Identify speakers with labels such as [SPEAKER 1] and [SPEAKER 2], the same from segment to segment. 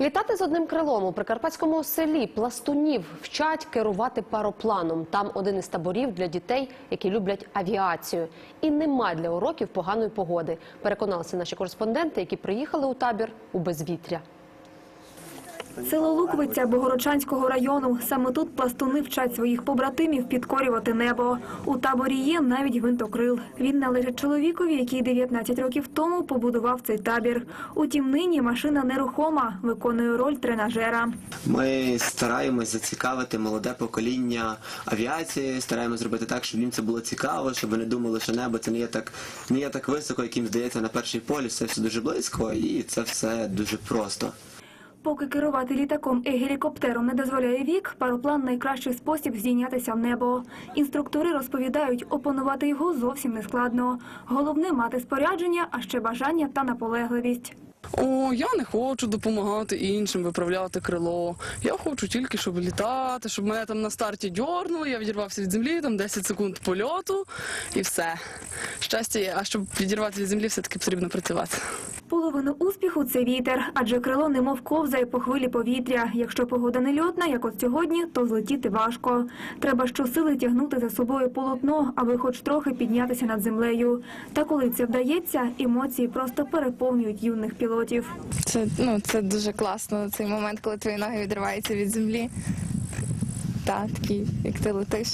[SPEAKER 1] Літати з одним крилом у прикарпатському селі пластунів вчать керувати паропланом. Там один із таборів для дітей, які люблять авіацію. І нема для уроків поганої погоди. Переконалися наші кореспонденти, які приїхали у табір у безвітря.
[SPEAKER 2] Село Луковиця Богородчанського району. Саме тут пластуни вчать своїх побратимів підкорювати небо. У таборі є навіть гвинтокрил. Він належить чоловікові, який 19 років тому побудував цей табір. Утім, нині машина нерухома, виконує роль тренажера.
[SPEAKER 3] Ми стараємось зацікавити молоде покоління авіації, стараємось зробити так, щоб їм це було цікаво, щоб вони думали, що небо це не є так, не є так високо, як їм здається на перший полюс. Це все дуже близько і це все дуже просто.
[SPEAKER 2] Поки керувати літаком і гелікоптером не дозволяє вік, пароплан найкращий спосіб здійнятися в небо. Інструктори розповідають, опанувати його зовсім не складно. Головне мати спорядження, а ще бажання та наполегливість.
[SPEAKER 4] О, я не хочу допомагати іншим виправляти крило. Я хочу тільки, щоб літати, щоб мене там на старті дьорнули, я відірвався від землі, там 10 секунд польоту і все. Щастя є, а щоб відірвати від землі, все-таки потрібно працювати.
[SPEAKER 2] Половину успіху це вітер, адже крило немов ковзає по хвилі повітря. Якщо погода не льотна, як от сьогодні, то злетіти важко. Треба щосили тягнути за собою полотно, аби хоч трохи піднятися над землею. Та коли це вдається, емоції просто переповнюють юних пілотів.
[SPEAKER 5] Це, ну, дуже класно, цей момент, коли твої ноги відриваються від землі. Так, такий, як ти летиш.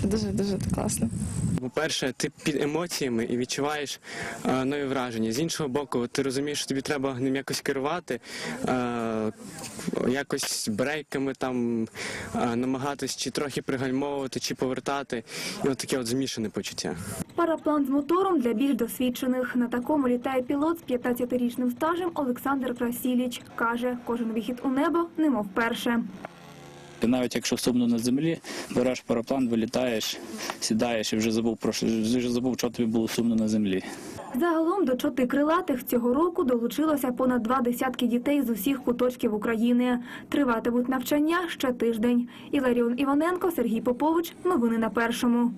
[SPEAKER 5] Це дуже-дуже класно.
[SPEAKER 6] По-перше, ти під емоціями і відчуваєш е, нові враження. З іншого боку, ти розумієш, що тобі треба ним якось керувати, е, якось брейками там е, намагатись чи трохи пригальмовувати, чи повертати. І от таке от змішане почуття.
[SPEAKER 2] Параплан з мотором для більш досвідчених. На такому літає пілот з 15-річним стажем Олександр Красіліч. Каже, кожен вихід у небо немов перше.
[SPEAKER 7] Ти навіть якщо сумно на землі, береш параплан, вилітаєш, сідаєш і вже забув про вже забув, що тобі було сумно на землі.
[SPEAKER 2] Загалом до чоти крилатих цього року долучилося понад два десятки дітей з усіх куточків України. Триватимуть навчання ще тиждень. Іларіон Іваненко, Сергій Попович. Новини на першому.